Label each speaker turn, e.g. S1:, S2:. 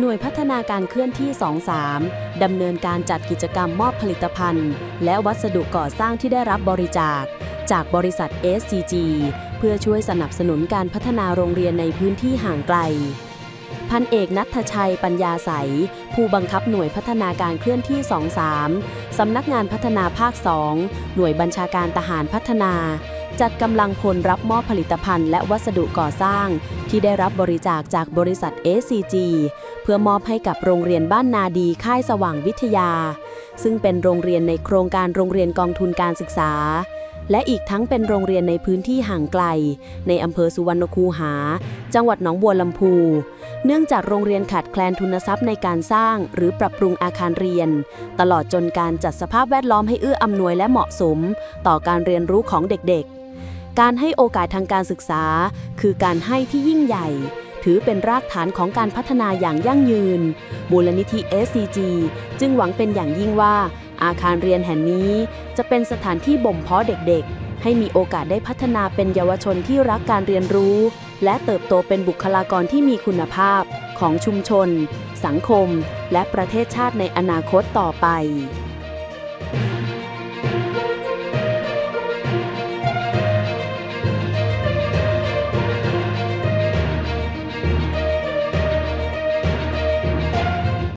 S1: หน่วยพัฒนาการเคลื่อนที่ 23 ดำเนินการจัดกิจกรรมมอบผลิตภัณฑ์ และวัสดุก่อสร้างที่ได้รับบริจาค จากบริษัท SCG เพื่อช่วยสนับสนุนการพัฒนาโรงเรียนในพื้นที่ห่างไกล พันเอกนัทชัยปัญญาใส ผู้บังคับหน่วยพัฒนาการเคลื่อนที่ 23 สำนักงานพัฒนาภาค 2 หน่วยบัญชาการทหารพัฒนา จัดกำลังพลรับมอบผลิตภัณฑ์และวัสดุก่อสร้าง ที่ได้รับบริจาคจากบริษัท SCG เพื่อมอบให้กับโรงเรียนบ้านนาดีค่ายสว่างวิทยา ซึ่งเป็นโรงเรียนในโครงการโรงเรียนกองทุนการศึกษา และอีกทั้งเป็นโรงเรียนในพื้นที่ห่างไกล ในอำเภอสุวรรณคูหา จังหวัดหนองบัวลำพู เนื่องจากโรงเรียนขาดแคลนทุนทรัพย์ในการสร้าง หรือปรับปรุงอาคารเรียน ตลอดจนการจัดสภาพแวดล้อมให้เอื้ออำนวยและเหมาะสม ต่อการเรียนรู้ของเด็กๆ การให้โอกาสทางการศึกษา คือการให้ที่ยิ่งใหญ่ ถือเป็นรากฐานของการพัฒนาอย่างยั่งยืน มูลนิธิ SCG จึงหวังเป็นอย่างยิ่งว่า อาคารเรียนแห่งนี้ จะเป็นสถานที่บ่มเพาะเด็กๆ ให้มีโอกาสได้พัฒนาเป็นเยาวชนที่รักการเรียนรู้ และเติบโตเป็นบุคลากรที่มีคุณภาพ ของชุมชน สังคม และประเทศชาติในอนาคตต่อไป